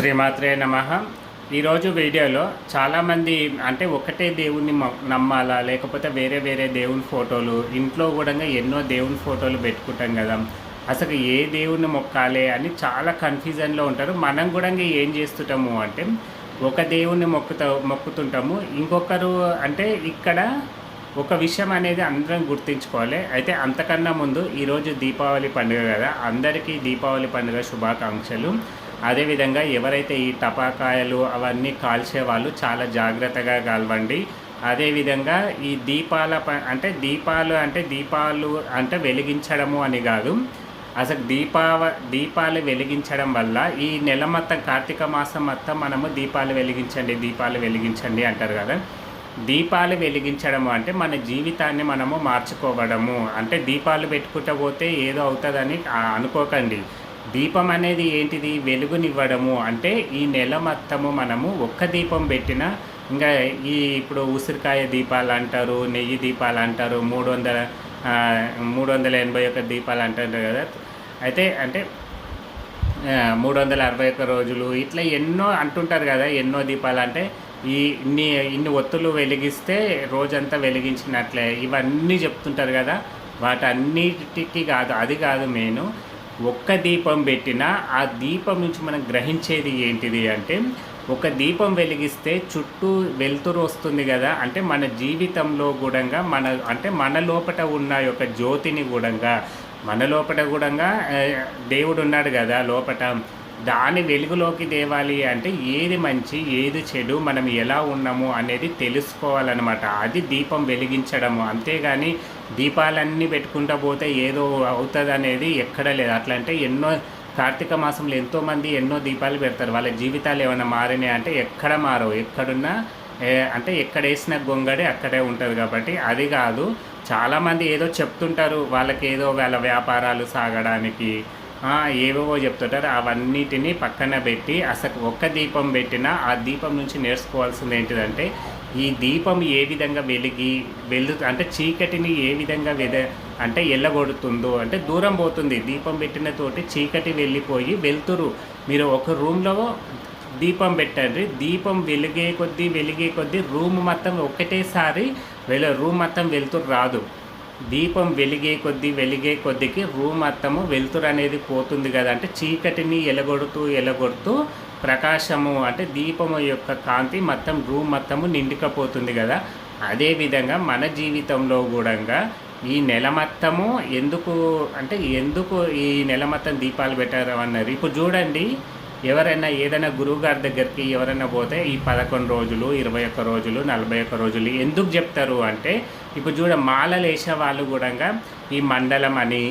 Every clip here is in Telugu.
శ్రీమాత్రే నమ. ఈరోజు వీడియోలో చాలామంది అంటే ఒకటే దేవుణ్ణి మొ- నమ్మాలా లేకపోతే వేరే వేరే దేవుని ఫోటోలు ఇంట్లో కూడా ఎన్నో దేవుని ఫోటోలు పెట్టుకుంటాం కదా. అసలు ఏ దేవుణ్ణి మొక్కాలి అని చాలా కన్ఫ్యూజన్లో ఉంటారు. మనం కూడా ఏం చేస్తుంటాము అంటే ఒక దేవుణ్ణి మొక్కుతా మొక్కుతుంటాము. ఇంకొకరు అంటే ఇక్కడ ఒక విషయం అనేది అందరం గుర్తుంచుకోవాలి. అయితే అంతకన్నా ముందు ఈరోజు దీపావళి పండుగ కదా అందరికీ దీపావళి పండుగ శుభాకాంక్షలు. అదేవిధంగా ఎవరైతే ఈ టపాకాయలు అవన్నీ కాల్చే వాళ్ళు చాలా జాగ్రత్తగా కాల్వండి. అదేవిధంగా ఈ దీపాల ప- అంటే దీపాలు అంటే దీపాలు అంటే వెలిగించడము అని కాదు. అసలు దీపావ దీపాలు వెలిగించడం వల్ల ఈ నెల మొత్తం కార్తీక మాసం మొత్తం మనము దీపాలు వెలిగించండి దీపాలు వెలిగించండి అంటారు కదా. దీపాలు వెలిగించడము అంటే మన జీవితాన్ని మనము మార్చుకోవడము. అంటే దీపాలు పెట్టుకుంటూ పోతే ఏదో అవుతుందని అనుకోకండి. దీపం అనేది ఏంటిది? వెలుగునివ్వడము. అంటే ఈ నెల మొత్తము మనము ఒక్క దీపం పెట్టినా ఇంకా ఈ ఇప్పుడు ఉసిరికాయ దీపాలు అంటారు నెయ్యి దీపాలు అంటారు మూడు వందల మూడు వందల ఎనభై ఒక్క దీపాలు అంటారు కదా. అయితే అంటే మూడు వందల అరవై ఒక్క రోజులు ఇట్లా ఎన్నో అంటుంటారు కదా ఎన్నో దీపాలు. అంటే ఈ ఇన్ని ఇన్ని ఒత్తులు వెలిగిస్తే రోజంతా వెలిగించినట్లే. ఇవన్నీ చెప్తుంటారు కదా. వాటన్నిటికీ కాదు అది కాదు మెయిన్. ఒక్క దీపం పెట్టినా ఆ దీపం నుంచి మనం గ్రహించేది ఏంటిది అంటే ఒక దీపం వెలిగిస్తే చుట్టూ వెలుతురు వస్తుంది కదా. అంటే మన జీవితంలో కూడంగా మన అంటే మన లోపట ఉన్న యొక్క జ్యోతిని కూడంగా మన లోపట కూడంగా దేవుడు ఉన్నాడు కదా లోపట. దాని వెలుగులోకి తేవాలి అంటే ఏది మంచి ఏది చెడు మనం ఎలా ఉన్నాము అనేది తెలుసుకోవాలన్నమాట. అది దీపం వెలిగించడము. అంతేగాని దీపాలన్నీ పెట్టుకుంటా పోతే ఏదో అవుతుంది అనేది ఎక్కడ లేదు. అట్లా అంటే ఎన్నో కార్తీక మాసంలో ఎంతోమంది ఎన్నో దీపాలు పెడతారు. వాళ్ళ జీవితాలు ఏమైనా మారినాయి అంటే ఎక్కడ మారవు. ఎక్కడున్నా అంటే ఎక్కడ వేసిన గొంగడి అక్కడే ఉంటుంది కాబట్టి అది కాదు. చాలామంది ఏదో చెప్తుంటారు. వాళ్ళకి ఏదో వాళ్ళ వ్యాపారాలు సాగడానికి ఏవేవో చెప్తుంటారు అవన్నిటిని పక్కన పెట్టి అసలు ఒక్క దీపం పెట్టినా ఆ దీపం నుంచి నేర్చుకోవాల్సింది ఏంటిదంటే ఈ దీపం ఏ విధంగా వెలిగి వెలు అంటే చీకటిని ఏ విధంగా వెద అంటే ఎల్లగొడుతుందో అంటే దూరం పోతుంది. దీపం పెట్టిన తోటి చీకటి వెళ్ళిపోయి వెళ్తురు. మీరు ఒక రూమ్లో దీపం పెట్టండి. దీపం వెలిగే కొద్దీ వెలిగే కొద్దీ రూమ్ మొత్తం ఒకటేసారి వెల రూమ్ మొత్తం వెళ్తురు రాదు. దీపం వెలిగే కొద్దీ వెలిగే కొద్దికి రూమ్ మొత్తము వెలుతురు అనేది పోతుంది కదా. అంటే చీకటిని ఎలగొడుతూ ఎలగొడుతూ ప్రకాశము అంటే దీపము యొక్క కాంతి మొత్తం రూమ్ మొత్తము నిండుకపోతుంది కదా. అదేవిధంగా మన జీవితంలో కూడా ఈ నెల మొత్తము ఎందుకు అంటే ఎందుకు ఈ నెల మొత్తం దీపాలు పెట్టారు అన్నారు. ఇప్పుడు చూడండి ఎవరైనా ఏదైనా గురువు గారి దగ్గరికి ఎవరైనా పోతే ఈ పదకొండు రోజులు ఇరవై ఒక్క రోజులు నలభై ఒక్క రోజులు ఎందుకు చెప్తారు అంటే ఇప్పుడు చూడ మాలలు వేసే వాళ్ళు కూడా ఈ మండలం అని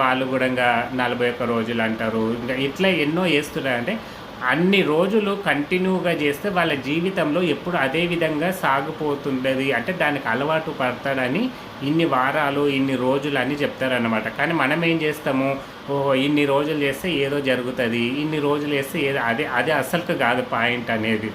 వాళ్ళు కూడా నలభై ఒక్క రోజులు అంటారు. ఇంకా ఇట్లా ఎన్నో వేస్తున్నారు అంటే అన్ని రోజులు కంటిన్యూగా చేస్తే వాళ్ళ జీవితంలో ఎప్పుడు అదే విధంగా సాగిపోతుండేది అంటే దానికి అలవాటు పడతాడని ఇన్ని వారాలు ఇన్ని రోజులు అని చెప్తారన్నమాట. కానీ మనం ఏం చేస్తాము? ఓహో ఇన్ని రోజులు చేస్తే ఏదో జరుగుతుంది. ఇన్ని రోజులు చేస్తే ఏదో అదే అదే అసలుకు కాదు పాయింట్ అనేది.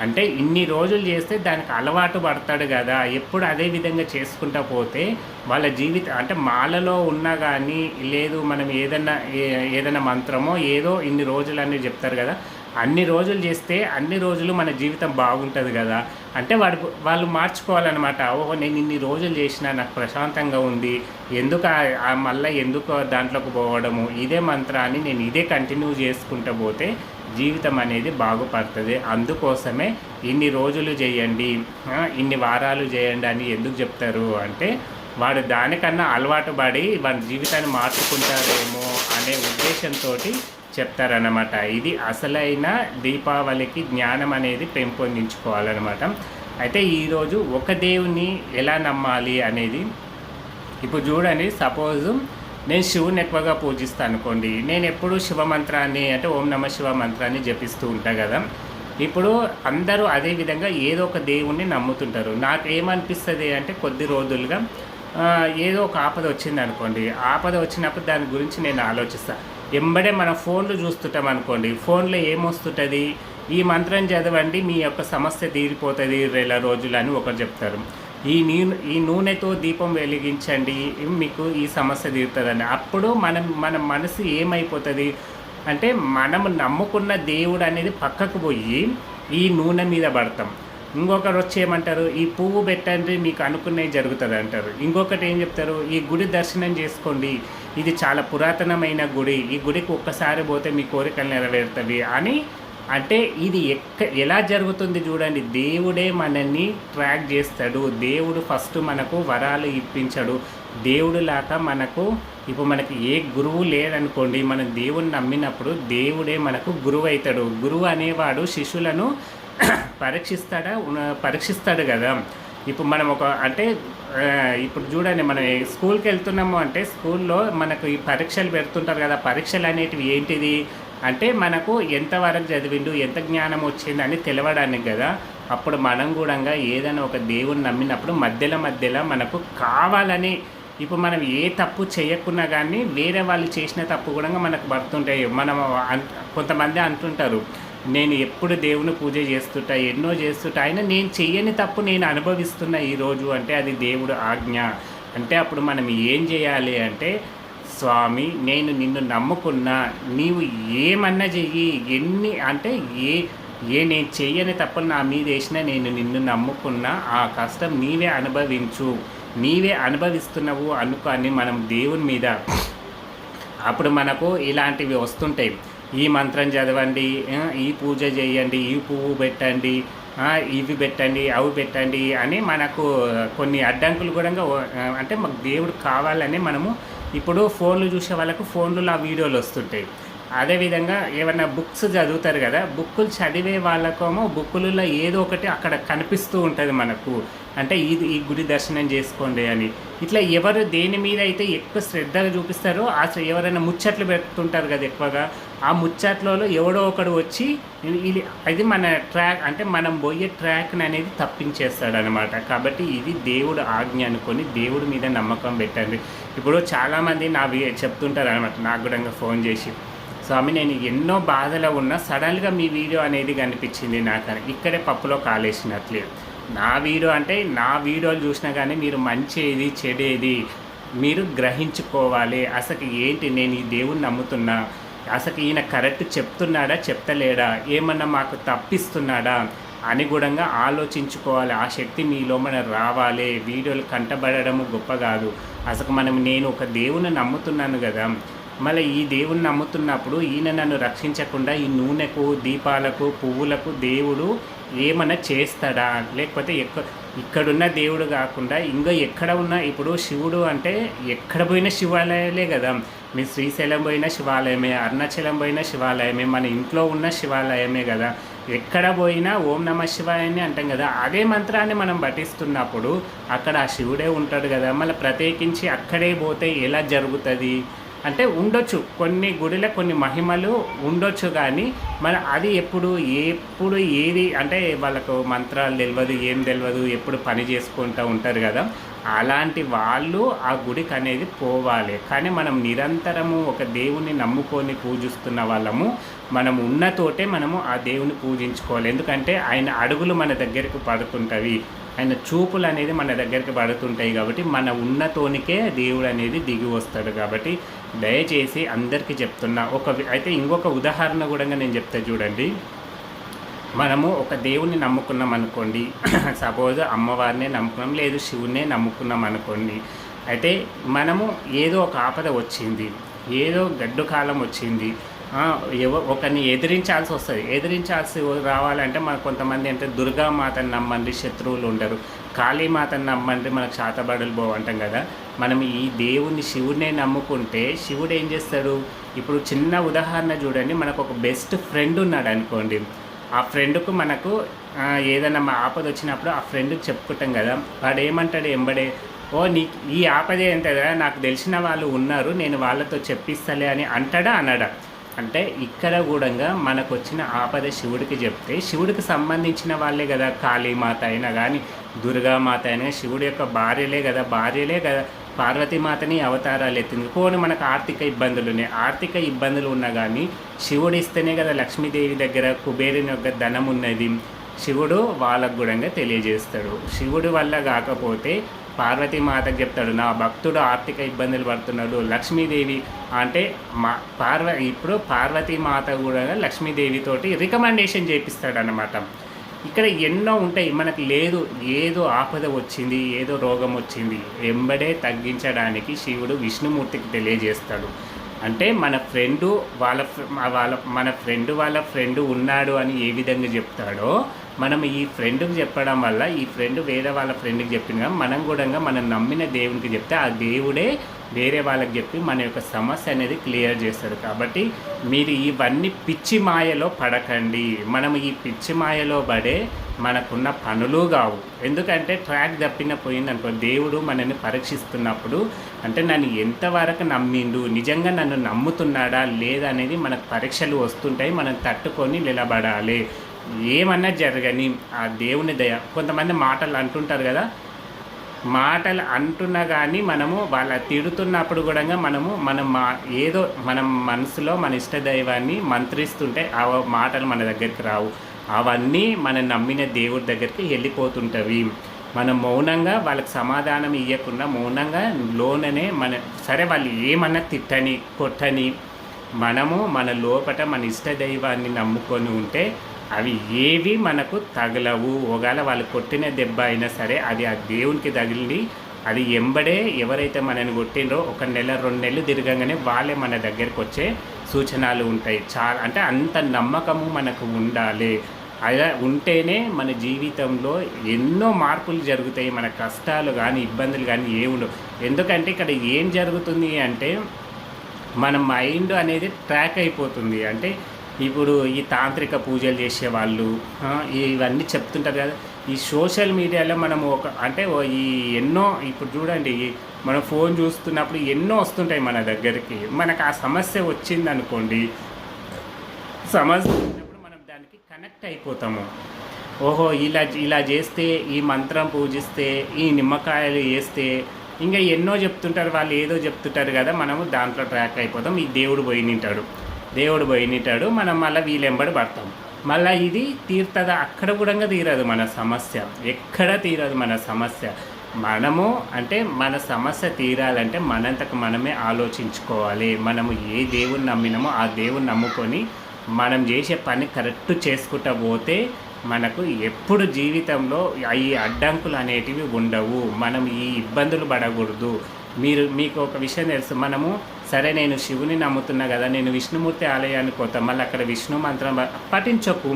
అంటే ఇన్ని రోజులు చేస్తే దానికి అలవాటు పడతాడు కదా. ఎప్పుడు అదే విధంగా చేసుకుంటా పోతే వాళ్ళ జీవితం అంటే మాలలో ఉన్నా కానీ లేదు మనం ఏదన్నా ఏ- ఏదైనా మంత్రమో ఏదో ఇన్ని రోజులు అనేవి చెప్తారు కదా. అన్ని రోజులు చేస్తే అన్ని రోజులు మన జీవితం బాగుంటుంది కదా. అంటే వాడు వాళ్ళు మార్చుకోవాలన్నమాట. ఓహో నేను ఇన్ని రోజులు చేసిన నాకు ప్రశాంతంగా ఉంది. ఎందుకు మళ్ళీ ఎందుకు దాంట్లోకి పోవడము? ఇదే మంత్రాన్ని నేను ఇదే కంటిన్యూ చేసుకుంటూ పోతే జీవితం అనేది బాగుపడుతుంది. అందుకోసమే ఇన్ని రోజులు చేయండి ఇన్ని వారాలు చేయండి అని ఎందుకు చెప్తారు అంటే వాడు దానికన్నా అలవాటు పడి వాడి జీవితాన్ని మార్చుకుంటారేమో అనే ఉద్దేశంతో చెప్తారన్నమాట. ఇది అసలైన దీపావళికి జ్ఞానం అనేది పెంపొందించుకోవాలన్నమాట. అయితే ఈరోజు ఒక దేవుని ఎలా నమ్మాలి అనేది ఇప్పుడు చూడండి సపోజ్ నేను శివుని ఎక్కువగా పూజిస్తాను అనుకోండి. నేను ఎప్పుడు శివ మంత్రాన్ని అంటే ఓం నమ శివ మంత్రాన్ని జపిస్తూ ఉంటా కదా. ఇప్పుడు అందరూ అదే విధంగా ఏదో ఒక దేవుణ్ణి నమ్ముతుంటారు. నాకు ఏమనిపిస్తుంది అంటే కొద్ది రోజులుగా ఏదో ఒక ఆపద వచ్చింది అనుకోండి ఆపద వచ్చినప్పుడు దాని గురించి నేను ఆలోచిస్తాను ఎంబడే మన ఫోన్లు చూస్తుంటాం అనుకోండి. ఫోన్లో ఏమొస్తుంటుంది? ఈ మంత్రం చదవండి మీ యొక్క సమస్య తీరిపోతుంది నెల రోజులు అని ఒకరు చెప్తారు. ఈ నీ ఈ నూనెతో దీపం వెలిగించండి మీకు ఈ సమస్య తీరుతుందండి అప్పుడు మనం మన మనసు ఏమైపోతుంది? అంటే మనం నమ్ముకున్న దేవుడు అనేది పక్కకు పోయి ఈ నూనె మీద పడతాం. ఇంకొకరు వచ్చి ఏమంటారు? ఈ పువ్వు పెట్టండి మీకు అనుకున్నవి జరుగుతుంది అంటారు ఇంకొకటి ఏం చెప్తారు? ఈ గుడి దర్శనం చేసుకోండి. ఇది చాలా పురాతనమైన గుడి. ఈ గుడికి ఒక్కసారి పోతే మీ కోరికలు నెరవేరుతుంది అని అంటే ఇది ఎక్క ఎలా జరుగుతుంది చూడండి. దేవుడే మనల్ని ట్రాక్ చేస్తాడు. దేవుడు ఫస్ట్ మనకు వరాలు ఇప్పించడు. దేవుడు లాగా మనకు ఇప్పుడు మనకి ఏ గురువు లేదనుకోండి మనం దేవుణ్ణి నమ్మినప్పుడు దేవుడే మనకు గురువు అవుతాడు. గురువు అనేవాడు శిష్యులను పరీక్షిస్తాడా పరీక్షిస్తాడు కదా. ఇప్పుడు మనం ఒక అంటే ఇప్పుడు చూడండి మనం స్కూల్కి వెళ్తున్నాము అంటే స్కూల్లో మనకు ఈ పరీక్షలు పెడుతుంటారు కదా పరీక్షలు అనేటివి ఏంటిది? అంటే మనకు ఎంతవరకు చదివిండు ఎంత జ్ఞానం వచ్చింది అని తెలవడానికి కదా అప్పుడు మనం కూడా ఏదైనా ఒక దేవుని నమ్మినప్పుడు మధ్యలో మధ్యలో మనకు కావాలని ఇప్పుడు మనం ఏ తప్పు చేయకున్నా కానీ వేరే వాళ్ళు చేసిన తప్పు కూడా మనకు పడుతుంటాయి. మనం కొంతమంది అంటుంటారు నేను ఎప్పుడు దేవుని పూజ చేస్తుంటా ఎన్నో చేస్తుంటా అయినా నేను చెయ్యని తప్పు నేను అనుభవిస్తున్నా ఈరోజు అంటే అది దేవుడు ఆజ్ఞ. అంటే అప్పుడు మనం ఏం చేయాలి అంటే స్వామి నేను నిన్ను నమ్ముకున్నా నీవు ఏమన్నా చెయ్యి ఎన్ని అంటే ఏ ఏ నేను చెయ్యని తప్ప నా మీద వేసినా నేను నిన్ను నమ్ముకున్నా ఆ కష్టం నీవే అనుభవించు. నీవే అనుభవిస్తున్నావు అనుకో అని మనం దేవుని మీద. అప్పుడు మనకు ఇలాంటివి వస్తుంటాయి. ఈ మంత్రం చదవండి ఈ పూజ చేయండి ఈ పువ్వు పెట్టండి ఇవి పెట్టండి అవి పెట్టండి అని మనకు కొన్ని అడ్డంకులు కూడా అంటే మాకు దేవుడు కావాలని మనము ఇప్పుడు ఫోన్లు చూసే వాళ్ళకు ఫోన్లు ఆ వీడియోలు వస్తుంటాయి. అదేవిధంగా ఏమైనా బుక్స్ చదువుతారు కదా బుక్కులు చదివే వాళ్ళకేమో బుక్కులలో ఏదో ఒకటి అక్కడ కనిపిస్తూ ఉంటుంది మనకు. అంటే ఇది ఈ గుడి దర్శనం చేసుకోండి అని. ఇట్లా ఎవరు దేని మీద అయితే ఎక్కువ శ్రద్ధగా చూపిస్తారో ఆ ఎవరైనా ముచ్చట్లు పెడుతుంటారు కదా ఎక్కువగా ఆ ముచ్చట్లలో ఎవడో ఒకడు వచ్చి ఇది- ఇది అది మన ట్రాక్ అంటే మనం పోయే ట్రాక్ని అనేది తప్పించేస్తాడు అనమాట కాబట్టి ఇది దేవుడు ఆజ్ఞ అనుకొని దేవుడి మీద నమ్మకం పెట్టండి. ఇప్పుడు చాలామంది నా చెప్తుంటారు అనమాట నాకు కూడా ఫోన్ చేసి. స్వామి నేను ఎన్నో బాధలో ఉన్నా సడన్గా మీ వీడియో అనేది కనిపించింది నాకు ఇక్కడే పప్పులో కాలేసినట్లేదు నా వీడియో అంటే నా వీడియోలు చూసినా కానీ మీరు మంచిది చెడేది మీరు గ్రహించుకోవాలి. అసలు ఏంటి నేను ఈ దేవుణ్ణి నమ్ముతున్నా? అసలు ఈయన కరెక్ట్ చెప్తున్నాడా చెప్తలేడా? ఏమన్నా మాకు తప్పిస్తున్నాడా? అని కూడా ఆలోచించుకోవాలి. ఆ శక్తి మీలో మన రావాలి. వీడియోలు కంటబడము గొప్ప కాదు. అసలు మనం నేను ఒక దేవుని నమ్ముతున్నాను కదా? మళ్ళీ ఈ దేవుని నమ్ముతున్నప్పుడు ఈయన నన్ను రక్షించకుండా ఈ నూనెకు దీపాలకు పువ్వులకు దేవుడు ఏమన్నా చేస్తాడా? లేకపోతే ఎక్క ఇక్కడున్న దేవుడు కాకుండా ఇంకా ఎక్కడ ఉన్న ఇప్పుడు శివుడు అంటే ఎక్కడ పోయినా శివాలయాలే కదా. మీ శ్రీశైలం పోయిన శివాలయమే అరుణాచలం పోయిన శివాలయమే మన ఇంట్లో ఉన్న శివాలయమే కదా. ఎక్కడ పోయినా ఓం నమ శివాయని అంటాం కదా. అదే మంత్రాన్ని మనం పఠిస్తున్నప్పుడు అక్కడ ఆ శివుడే ఉంటాడు కదా. మళ్ళీ ప్రత్యేకించి అక్కడే పోతే ఎలా జరుగుతుంది? అంటే ఉండొచ్చు. కొన్ని గుడిలో కొన్ని మహిమలు ఉండొచ్చు కానీ మన అది ఎప్పుడు ఎప్పుడు ఏది అంటే వాళ్ళకు మంత్రాలు తెలియదు ఏం తెలియదు ఎప్పుడు పని చేసుకుంటూ ఉంటారు కదా అలాంటి వాళ్ళు ఆ గుడికి అనేది పోవాలి. కానీ మనం నిరంతరము ఒక దేవుణ్ణి నమ్ముకొని పూజిస్తున్న వాళ్ళము మనం ఉన్నతోటే మనము ఆ దేవుని పూజించుకోవాలి. ఎందుకంటే ఆయన అడుగులు మన దగ్గరకు పడుతుంటవి. ఆయన చూపులు అనేది మన దగ్గరికి పడుతుంటాయి కాబట్టి మన ఉన్నతోనికే దేవుడు అనేది దిగి వస్తాడు కాబట్టి దయచేసి అందరికీ చెప్తున్నా. ఒక అయితే ఇంకొక ఉదాహరణ కూడా నేను చెప్తా చూడండి. మనము ఒక దేవుణ్ణి నమ్ముకున్నాం అనుకోండి. సపోజ్ అమ్మవారినే నమ్ముకున్నాం లేదు శివునే నమ్ముకున్నాం అనుకోండి. అయితే మనము ఏదో ఒక ఆపద వచ్చింది. ఏదో గడ్డు కాలం వచ్చింది. ఎవ ఒకరిని ఎదిరించాల్సి వస్తుంది. ఎదిరించాల్సి రావాలంటే మనకు కొంతమంది అంటే దుర్గామాతని నమ్మండి శత్రువులు ఉండరు. కాళీమాతను నమ్మండి మనకు శాతబడులు పోవు అంటాం కదా. మనం ఈ దేవుణ్ణి శివుడినే నమ్ముకుంటే శివుడు ఏం చేస్తాడు? ఇప్పుడు చిన్న ఉదాహరణ చూడండి. మనకు ఒక బెస్ట్ ఫ్రెండ్ ఉన్నాడు అనుకోండి. ఆ ఫ్రెండ్కు మనకు ఏదైనా మా ఆపద వచ్చినప్పుడు ఆ ఫ్రెండ్కి చెప్పుకుంటాం కదా. వాడు ఏమంటాడు ఎంబడే ఓ నీ ఈ ఆపదే ఏంటి కదా నాకు తెలిసిన వాళ్ళు ఉన్నారు. నేను వాళ్ళతో చెప్పిస్తలే అని అంటాడా? అనడా? అంటే ఇక్కడ కూడా మనకు వచ్చిన ఆపద శివుడికి చెప్తే శివుడికి సంబంధించిన వాళ్ళే కదా కాళీమాత అయినా కానీ దుర్గామాత అనే శివుడి యొక్క భార్యలే కదా భార్యలే కదా పార్వతీమాతని అవతారాలు ఎత్తింది. పోనీ మనకు ఆర్థిక ఇబ్బందులు ఉన్నాయి. ఆర్థిక ఇబ్బందులు ఉన్నా కానీ శివుడు ఇస్తేనే కదా లక్ష్మీదేవి దగ్గర కుబేరుని యొక్క ధనం ఉన్నది. శివుడు వాళ్ళకు కూడా తెలియజేస్తాడు. శివుడి వల్ల కాకపోతే పార్వతీమాత చెప్తాడు నా భక్తుడు ఆర్థిక ఇబ్బందులు పడుతున్నాడు. లక్ష్మీదేవి అంటే మా పార్వ ఇప్పుడు పార్వతీ మాత కూడా లక్ష్మీదేవితోటి రికమెండేషన్ చేపిస్తాడనమాట ఇక్కడ ఎన్నో ఉంటాయి. మనకు లేదు. ఏదో ఆపద వచ్చింది ఏదో రోగం వచ్చింది. వెంబడే తగ్గించడానికి శివుడు విష్ణుమూర్తికి తెలియజేస్తాడు. అంటే మన ఫ్రెండు వాళ్ళ వాళ్ళ మన ఫ్రెండ్ వాళ్ళ ఫ్రెండ్ ఉన్నాడు అని ఏ విధంగా చెప్తాడో మనం ఈ ఫ్రెండ్కి చెప్పడం వల్ల ఈ ఫ్రెండ్ వేరే వాళ్ళ ఫ్రెండ్కి చెప్పిన మనం కూడా మనం నమ్మిన దేవునికి చెప్తే ఆ దేవుడే వేరే వాళ్ళకి చెప్పి మన యొక్క సమస్య అనేది క్లియర్ చేస్తాడు. కాబట్టి మీరు ఇవన్నీ పిచ్చి మాయలో పడకండి. మనం ఈ పిచ్చి మాయలో పడే మనకున్న పనులు కావు. ఎందుకంటే ట్రాక్ తప్పిన పోయిందనుకో దేవుడు మనల్ని పరీక్షిస్తున్నప్పుడు అంటే నన్ను ఎంతవరకు నమ్మిండు నిజంగా నన్ను నమ్ముతున్నాడా లేదా అనేది మనకు పరీక్షలు వస్తుంటాయి. మనం తట్టుకొని నిలబడాలి. ఏమన్నా జరగని ఆ దేవుని దయ. కొంతమంది మాటలు అంటుంటారు కదా. మాటలు అంటున్నా కానీ మనము వాళ్ళ తిడుతున్నప్పుడు కూడా మనము మనం మా ఏదో మనం మనసులో మన ఇష్ట దైవాన్ని మంత్రిస్తుంటే ఆ మాటలు మన దగ్గరికి రావు. అవన్నీ మనం నమ్మిన దేవుడి దగ్గరికి వెళ్ళిపోతుంటవి. మనం మౌనంగా వాళ్ళకి సమాధానం ఇవ్వకుండా మౌనంగా లోననే మన సరే వాళ్ళు ఏమన్నా తిట్టని కొట్టని మనము మన లోపట మన ఇష్ట దైవాన్ని నమ్ముకొని ఉంటే అవి ఏవి మనకు తగలవు. ఒకవేళ వాళ్ళు కొట్టిన దెబ్బ అయినా సరే అది ఆ దేవునికి తగిలి అది ఎంబడే ఎవరైతే మనని కొట్టిండ్రో ఒక నెల రెండు నెలలు తిరగగానే వాళ్ళే మన దగ్గరికి వచ్చే సూచనలు ఉంటాయి. చాలా అంటే అంత నమ్మకము మనకు ఉండాలి. అలా ఉంటేనే మన జీవితంలో ఎన్నో మార్పులు జరుగుతాయి. మన కష్టాలు కానీ ఇబ్బందులు కానీ ఏముండవు ఎందుకంటే ఇక్కడ ఏం జరుగుతుంది అంటే మన మైండ్ అనేది ట్రాక్ అయిపోతుంది. అంటే ఇప్పుడు ఈ తాంత్రిక పూజలు చేసేవాళ్ళు ఇవన్నీ చెప్తుంటారు కదా. ఈ సోషల్ మీడియాలో మనం ఒక అంటే ఓ ఈ ఎన్నో ఇప్పుడు చూడండి మనం ఫోన్ చూస్తున్నప్పుడు ఎన్నో వస్తుంటాయి మన దగ్గరికి. మనకు ఆ సమస్య వచ్చింది అనుకోండి సమస్య వచ్చినప్పుడు మనం దానికి కనెక్ట్ అయిపోతాము. ఓహో ఇలా ఇలా చేస్తే ఈ మంత్రం పూజిస్తే ఈ నిమ్మకాయలు వేస్తే ఇంకా ఎన్నో చెప్తుంటారు వాళ్ళు ఏదో చెప్తుంటారు కదా మనము దాంట్లో ట్రాక్ అయిపోతాం ఈ దేవుడు పోయినింటాడు దేవుడు పోయినింటాడు మనం మళ్ళీ వీలెంబడి పడతాం. మళ్ళీ ఇది తీరుతుందా అక్కడ కూడా తీరదు మన సమస్య. ఎక్కడ తీరదు మన సమస్య? మనము అంటే మన సమస్య తీరాలంటే మనంతకు మనమే ఆలోచించుకోవాలి. మనము ఏ దేవుని నమ్మినామో ఆ దేవుని నమ్ముకొని మనం చేసే పని కరెక్ట్ చేసుకుంటా పోతే మనకు ఎప్పుడు జీవితంలో ఈ అడ్డంకులు అనేటివి ఉండవు. మనం ఈ ఇబ్బందులు పడకూడదు. మీరు మీకు ఒక విషయం తెలుసు. మనము సరే నేను శివుని నమ్ముతున్నా కదా నేను విష్ణుమూర్తి ఆలయానికి పోతా మళ్ళీ అక్కడ విష్ణు మంత్రం పఠించకు.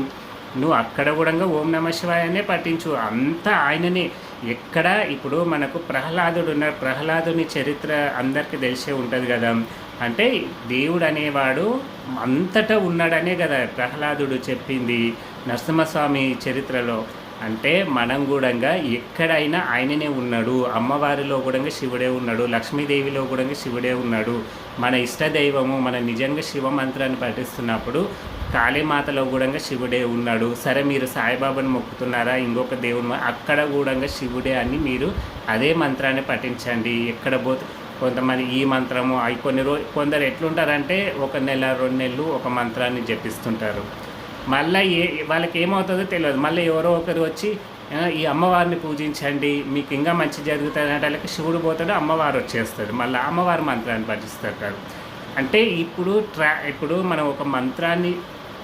నువ్వు అక్కడ కూడా ఓం నమ శివాయనే పఠించు. అంతా ఆయననే. ఎక్కడ ఇప్పుడు మనకు ప్రహ్లాదుడు ఉన్నారు. ప్రహ్లాదుని చరిత్ర అందరికీ తెలిసే ఉంటుంది కదా. అంటే దేవుడు అనేవాడు అంతటా ఉన్నాడనే కదా ప్రహ్లాదుడు చెప్పింది నరసింహస్వామి చరిత్రలో. అంటే మనం కూడా ఎక్కడైనా ఆయననే ఉన్నాడు అమ్మవారిలో కూడా శివుడే ఉన్నాడు లక్ష్మీదేవిలో కూడా శివుడే ఉన్నాడు మన ఇష్ట దైవము మన నిజంగా శివ మంత్రాన్ని పఠిస్తున్నప్పుడు కాళీమాతలో కూడా శివుడే ఉన్నాడు. సరే మీరు సాయిబాబాని మొక్కుతున్నారా? ఇంకొక దేవుని అక్కడ కూడా శివుడే అని మీరు అదే మంత్రాన్ని పఠించండి. ఎక్కడ పోతే కొంతమంది ఈ మంత్రము అవి కొన్ని రోజు కొందరు ఎట్లుంటారంటే ఒక నెల రెండు నెలలు ఒక మంత్రాన్ని జపిస్తుంటారు. మళ్ళీ ఏ వాళ్ళకి ఏమవుతుందో తెలియదు. మళ్ళీ ఎవరో ఒకరు వచ్చి ఈ అమ్మవారిని పూజించండి మీకు ఇంకా మంచి జరుగుతుంది అంటే వాళ్ళకి శివుడు పోతాడు అమ్మవారు వచ్చేస్తాడు. మళ్ళీ అమ్మవారి మంత్రాన్ని పఠిస్తారు అంటే ఇప్పుడు ట్రా ఇప్పుడు మనం ఒక మంత్రాన్ని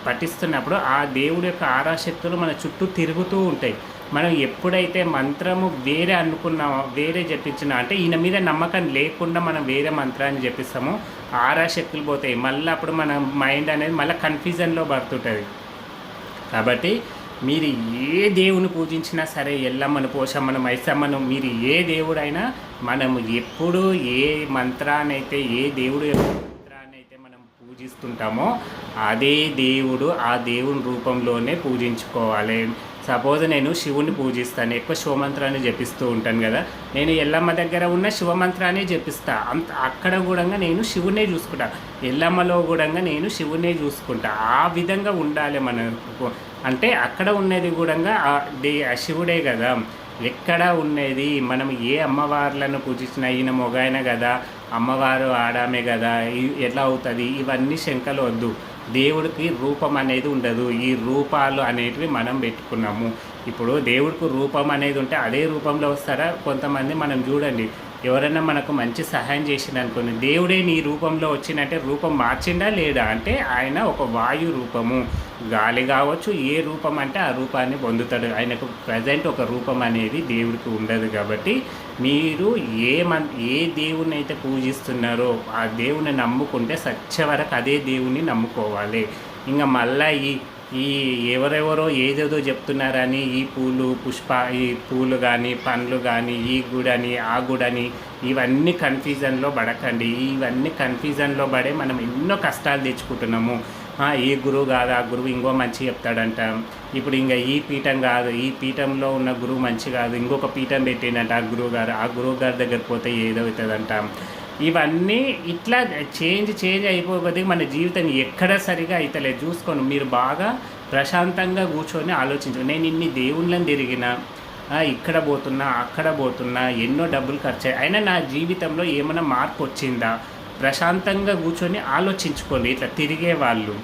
పఠిస్తున్నప్పుడు ఆ దేవుడి యొక్క ఆరాశక్తులు మన చుట్టూ తిరుగుతూ ఉంటాయి. మనం ఎప్పుడైతే మంత్రము వేరే అనుకున్నామో వేరే జపించినా అంటే ఈయన మీద నమ్మకం లేకుండా మనం వేరే మంత్రాన్ని జపిస్తామో ఆరాశక్తులు పోతాయి. మళ్ళీ అప్పుడు మన మైండ్ అనేది మళ్ళీ కన్ఫ్యూజన్లో పడుతుంటుంది. కాబట్టి మీరు ఏ దేవుని పూజించినా సరే ఎల్లమ్మను పోషమ్మను మైసమ్మను మీరు ఏ దేవుడైనా మనము ఎప్పుడు ఏ మంత్రానైతే ఏ దేవుడు మంత్రాన్ని అయితే మనం పూజిస్తుంటామో అదే దేవుడు ఆ దేవుని రూపంలోనే పూజించుకోవాలి. సపోజ్ నేను శివుని పూజిస్తాను ఎక్కువ శివమంత్రాన్ని జపిస్తూ ఉంటాను కదా నేను ఎల్లమ్మ దగ్గర ఉన్న శివమంత్రాన్ని జపిస్తా. అంత అక్కడ కూడా నేను శివునే చూసుకుంటా. ఎల్లమ్మలో కూడా నేను శివునే చూసుకుంటా. ఆ విధంగా ఉండాలి మనకు. అంటే అక్కడ ఉన్నది కూడా ఆ దే ఆ శివుడే కదా. ఎక్కడ ఉండేది మనం ఏ అమ్మవార్లను పూజించినా ఈయన మొగాయన కదా అమ్మవారు ఆడామే కదా ఎట్లా అవుతుంది? ఇవన్నీ శంకలు వద్దు. దేవుడికి రూపం అనేది ఉండదు. ఈ రూపాలు అనేటివి మనం పెట్టుకున్నాము. ఇప్పుడు దేవుడికి రూపం అనేది ఉంటే అదే రూపంలో వస్తారా? కొంతమంది మనం చూడండి. ఎవరైనా మనకు మంచి సహాయం చేసిండు అనుకోండి దేవుడే నీ రూపంలో వచ్చిందంటే రూపం మార్చిండా లేడా అంటే ఆయన ఒక వాయు రూపము. గాలి కావచ్చు ఏ రూపం అంటే ఆ రూపాన్ని పొందుతాడు. ఆయనకు ప్రజెంట్ ఒక రూపం అనేది దేవుడికి ఉండదు కాబట్టి మీరు ఏ మన్ ఏ దేవుని అయితే పూజిస్తున్నారో ఆ దేవుని నమ్ముకుంటే సత్య వరకు అదే దేవుని నమ్ముకోవాలి. ఇంకా మళ్ళీ ఈ ఈ ఎవరెవరో ఏదేదో చెప్తున్నారని ఈ పూలు పుష్ప ఈ పూలు కానీ పండ్లు కానీ ఈ గుడని ఆ గుడని ఇవన్నీ కన్ఫ్యూజన్లో పడకండి. ఇవన్నీ కన్ఫ్యూజన్లో పడే మనం ఎన్నో కష్టాలు తెచ్చుకుంటున్నాము. ఏ గురువు కాదు ఆ గురువు ఇంకో మంచి చెప్తాడంట. ఇప్పుడు ఇంకా ఈ పీఠం కాదు ఈ పీఠంలో ఉన్న గురువు మంచి కాదు ఇంకొక పీఠం పెట్టిండంట ఆ గురువు గారు. ఆ గురువు గారి దగ్గర పోతే ఏదవుతుందంట? ఇవన్నీ ఇట్లా చేంజ్ చేంజ్ అయిపోతే మన జీవితం ఎక్కడ సరిగా అయితలేదు. చూసుకోను మీరు బాగా ప్రశాంతంగా కూర్చొని ఆలోచించుకో నేను ఇన్ని దేవుళ్ళని తిరిగిన ఇక్కడ పోతున్నా అక్కడ పోతున్నా ఎన్నో డబ్బులు ఖర్చు అయినా నా జీవితంలో ఏమైనా మార్పు వచ్చిందా? ప్రశాంతంగా కూర్చొని ఆలోచించుకోండి ఇట్లా తిరిగే వాళ్ళు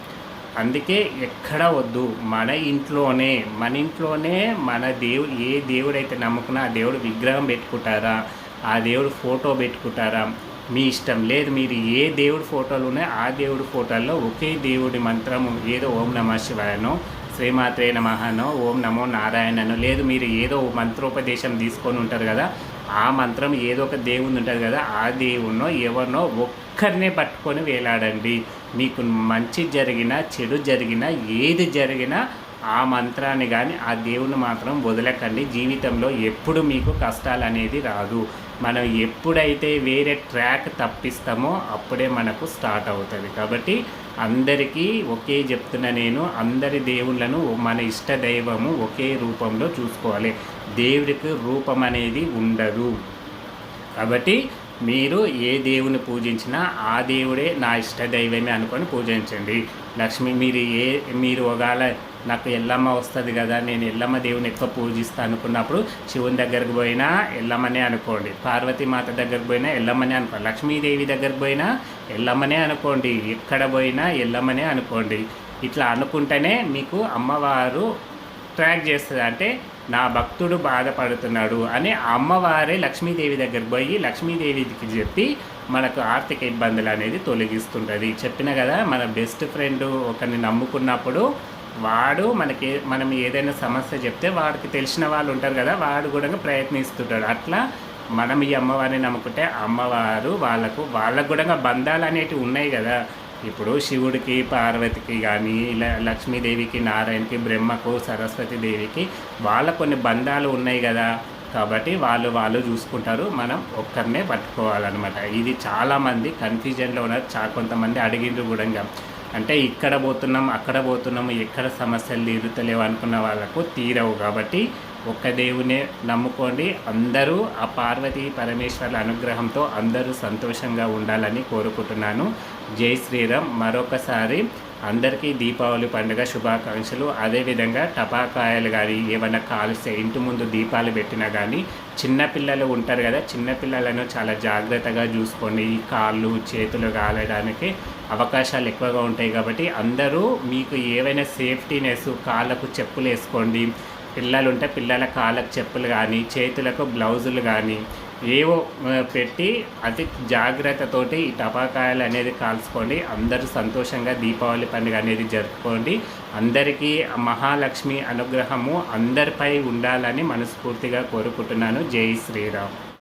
అందుకే ఎక్కడ వద్దు మన ఇంట్లోనే మన ఇంట్లోనే మన దేవుడు ఏ దేవుడైతే నమ్ముకున్నా ఆ దేవుడు విగ్రహం పెట్టుకుంటారా? ఆ దేవుడు ఫోటో పెట్టుకుంటారా? మీ ఇష్టం లేదు. మీరు ఏ దేవుడి ఫోటోలు ఉన్నాయో ఆ దేవుడి ఫోటోల్లో ఒకే దేవుడి మంత్రము ఏదో ఓం నమ శివాయనో శ్రీమాత్రే నమహనో ఓం నమో నారాయణనో లేదు మీరు ఏదో మంత్రోపదేశం తీసుకొని ఉంటారు కదా ఆ మంత్రం ఏదో ఒక దేవుని ఉంటుంది కదా ఆ దేవుణ్ణో ఎవరినో ఒక్కరినే పట్టుకొని వేలాడండి. మీకు మంచి జరిగినా చెడు జరిగినా ఏది జరిగినా ఆ మంత్రాన్ని కానీ ఆ దేవుని మాత్రం వదలకండి. జీవితంలో ఎప్పుడు మీకు కష్టాలు అనేది రాదు. మనం ఎప్పుడైతే వేరే ట్రాక్ తప్పిస్తామో అప్పుడే మనకు స్టార్ట్ అవుతుంది. కాబట్టి అందరికీ ఒకే చెప్తున్న నేను అందరి దేవుళ్ళను మన ఇష్ట దైవము ఒకే రూపంలో చూసుకోవాలి. దేవుడికి రూపం అనేది ఉండదు. కాబట్టి మీరు ఏ దేవుని పూజించినా ఆ దేవుడే నా ఇష్ట దైవమే అనుకొని పూజించండి. లక్ష్మి మీరు ఏ మీరు ఒకవేళ నాకు ఎల్లమ్మ వస్తుంది కదా నేను ఎల్లమ్మ దేవుని ఎక్కువ పూజిస్తాను అనుకున్నప్పుడు శివుని దగ్గరకు పోయినా ఎల్లమ్మనే అనుకోండి. పార్వతీమాత దగ్గరకు పోయినా ఎల్లమ్మనే అనుకోండి. లక్ష్మీదేవి దగ్గరకు పోయినా ఎల్లమ్మనే అనుకోండి. ఎక్కడ పోయినా ఎల్లమ్మనే అనుకోండి. ఇట్లా అనుకుంటేనే మీకు అమ్మవారు ట్రాక్ చేస్తుంది. అంటే నా భక్తుడు బాధపడుతున్నాడు అని అమ్మవారే లక్ష్మీదేవి దగ్గరికి పోయి లక్ష్మీదేవికి చెప్పి మనకు ఆర్థిక ఇబ్బందులు అనేది తొలగిస్తుంటుంది. చెప్పిన కదా మన బెస్ట్ ఫ్రెండ్ ఒకరిని నమ్ముకున్నప్పుడు వాడు మనకి మనం ఏదైనా సమస్య చెప్తే వాడికి తెలిసిన వాళ్ళు ఉంటారు కదా వాడు కూడా ప్రయత్నిస్తుంటాడు. అట్లా మనం ఈ అమ్మవారిని నమ్ముకుంటే అమ్మవారు వాళ్ళకు వాళ్ళకు కూడా బంధాలు అనేటివి ఉన్నాయి కదా. ఇప్పుడు శివుడికి పార్వతికి కానీ లక్ష్మీదేవికి నారాయణకి బ్రహ్మకు సరస్వతి దేవికి వాళ్ళ కొన్ని బంధాలు ఉన్నాయి కదా. కాబట్టి వాళ్ళు వాళ్ళు చూసుకుంటారు. మనం ఒక్కరినే పట్టుకోవాలన్నమాట. ఇది చాలామంది కన్ఫ్యూజన్లో ఉన్నారు. చా కొంతమంది అడిగిండ్రు కూడా ఇంకా. అంటే ఇక్కడ పోతున్నాం అక్కడ పోతున్నాము ఎక్కడ సమస్యలు తీరుతలేవు అనుకున్న వాళ్ళకు తీరవు కాబట్టి ఒక్క దేవునే నమ్ముకోండి. అందరూ ఆ పార్వతీ పరమేశ్వర్ల అనుగ్రహంతో అందరూ సంతోషంగా ఉండాలని కోరుకుంటున్నాను. జై శ్రీరామ్. మరొకసారి అందరికీ దీపావళి పండుగ శుభాకాంక్షలు. అదేవిధంగా టపాకాయలు కానీ ఏమైనా కాలుస్తే ఇంటి ముందు దీపాలు పెట్టినా కానీ చిన్నపిల్లలు ఉంటారు కదా చిన్నపిల్లలను చాలా జాగ్రత్తగా చూసుకోండి. కాళ్ళు చేతులు కాలడానికి అవకాశాలు ఎక్కువగా ఉంటాయి కాబట్టి అందరూ మీకు ఏవైనా సేఫ్టీనెస్ కాళ్ళకు చెప్పులు వేసుకోండి. పిల్లలు ఉంటే పిల్లల కాళ్ళకు చెప్పులు కానీ చేతులకు బ్లౌజులు కానీ ఏవో పెట్టి అతి జాగ్రత్తతోటి ఈ టపాకాయలు అనేది కాల్చుకోండి. అందరూ సంతోషంగా దీపావళి పండుగ అనేది జరుపుకోండి. అందరికీ మహాలక్ష్మి అనుగ్రహము అందరిపై ఉండాలని మనస్ఫూర్తిగా కోరుకుంటున్నాను. జై శ్రీరామ్.